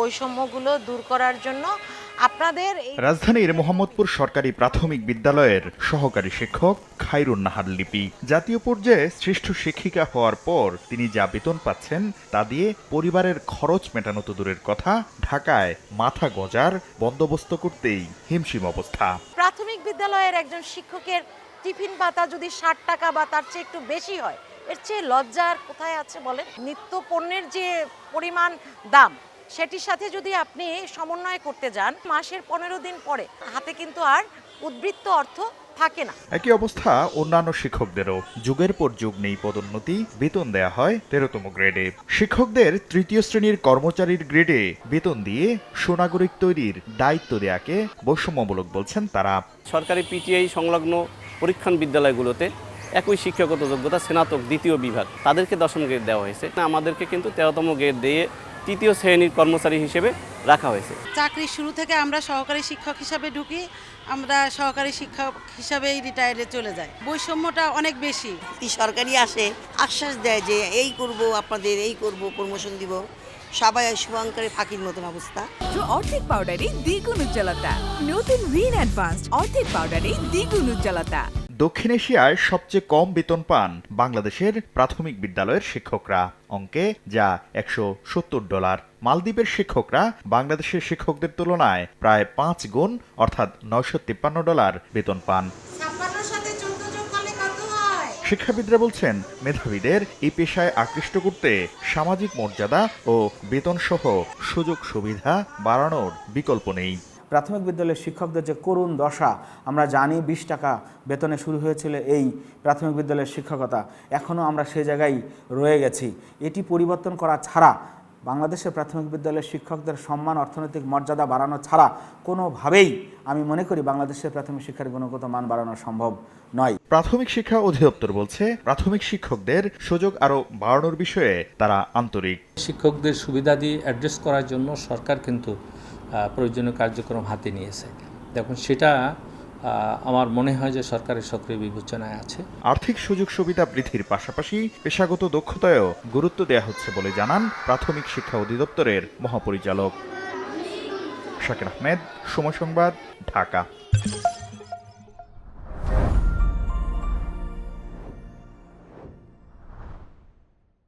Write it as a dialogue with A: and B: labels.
A: বৈষম্যগুলো দূর করার জন্য আপনাদের
B: রাজধানীর মোহাম্মদপুর সরকারি প্রাথমিক বিদ্যালয়ের সহকারী শিক্ষক খাইরুন নাহার লিপি। জাতীয় পর্যায়ে শ্রেষ্ঠ শিক্ষিকা হওয়ার পর তিনি যা বেতন পাচ্ছেন তা দিয়ে পরিবারের খরচ মেটানো তো দূরের কথা ঢাকায় মাথা গজার বন্দোবস্ত করতেই হিমশিম অবস্থা।
A: প্রাথমিক বিদ্যালয়ের একজন শিক্ষকের টিফিন পাতা যদি ষাট টাকা বা তার চেয়ে একটু বেশি হয় এর চেয়ে লজ্জার কোথায় আছে বলেন? নিত্য পণ্যের যে পরিমাণ দাম সেটির সাথে যদি আপনি সমন্বয় করতে যান মাসের পনেরো দিন পরে হাতে কিন্তু আর উদ্বৃত্ত অর্থ থাকে না।
B: একই অবস্থা অন্যান্য শিক্ষকদেরও। যুগের পর যুগ নেই পদোন্নতি বেতন দেয়া হয় তেরোতম গ্রেডে। শিক্ষকদের তৃতীয় শ্রেণির কর্মচারীর গ্রেডে বেতন দিয়ে সুনাগরিক তৈরির দায়িত্ব দেয়াকে বৈষম্যমূলক বলছেন তারা।
C: সরকারি পিটিআই সংলগ্ন পরীক্ষণ বিদ্যালয়গুলোতে একই শিক্ষাগত যোগ্যতা স্নাতক দ্বিতীয় বিভাগ তাদেরকে দশম গ্রেড দেওয়া হয়েছে। আমাদেরকে কিন্তু তেরোতম গ্রেড দিয়ে তৃতীয় শ্রেণির কর্মচারী হিসেবে রাখা হয়েছে।
D: চাকরির শুরু থেকে আমরা সহকারী শিক্ষক হিসাবে ঢুকি আমরা সহকারী শিক্ষক হিসাবেই রিটায়ারে চলে যাই। বৈষম্যটা অনেক বেশি।
E: এই সরকারি আসে আশ্বাস দেয় যে এই করব আপনাদের এই করব প্রমোশন দিব। সবাই শুভঙ্করের ফাঁকির মতন অবস্থা।
F: অর্ধেক পাউডারে দ্বিগুণ উজ্জ্বলতা। নতুন রিন অ্যাডভান্সড অর্ধেক পাউডারে দ্বিগুণ উজ্জ্বলতা।
B: দক্ষিণ এশিয়ায় সবচেয়ে কম বেতন পান বাংলাদেশের প্রাথমিক বিদ্যালয়ের শিক্ষকরা। অঙ্কে যা একশো সত্তর ডলার। মালদ্বীপের শিক্ষকরা বাংলাদেশের শিক্ষকদের তুলনায় প্রায় পাঁচ গুণ অর্থাৎ নয়শো তিপ্পান্ন ডলার বেতন পান। শিক্ষাবিদরা বলছেন মেধাবীদের এই পেশায় আকৃষ্ট করতে সামাজিক মর্যাদা ও বেতন সহ সুযোগ সুবিধা বাড়ানোর বিকল্প নেই।
G: প্রাথমিক বিদ্যালয়ের শিক্ষকদের যে করুণ দশা আমরা জানি বিশ টাকা বেতনে শুরু হয়েছিল এই প্রাথমিক বিদ্যালয়ের শিক্ষকতা। এখনও আমরা সেই জায়গায় রয়ে গেছি। এটি পরিবর্তন করা ছাড়া বাংলাদেশের প্রাথমিক বিদ্যালয়ের শিক্ষকদের সম্মান অর্থনৈতিক মর্যাদা বাড়ানো ছাড়া কোনোভাবেই আমি মনে করি বাংলাদেশের প্রাথমিক শিক্ষার গুণগত মান বাড়ানো সম্ভব নয়।
B: প্রাথমিক শিক্ষা অধিদপ্তর বলছে প্রাথমিক শিক্ষকদের সুযোগ আরও বাড়ানোর বিষয়ে তারা আন্তরিক।
H: শিক্ষকদের সুবিধাদি অ্যাড্রেস করার জন্য সরকার কিন্তু প্রয়োজনীয় কার্যক্রম হাতে নিয়েছে। দেখুন, সেটা আমার মনে হয় যে সরকারের সক্রিয় বিবেচনায় আছে।
B: আর্থিক সুযোগ সুবিধা বৃদ্ধির পাশাপাশি পেশাগত দক্ষতায়ও গুরুত্ব দেওয়া হচ্ছে বলে জানান প্রাথমিক শিক্ষা অধিদপ্তরের মহাপরিচালক। শাকির আহমেদ, সময় সংবাদ, ঢাকা।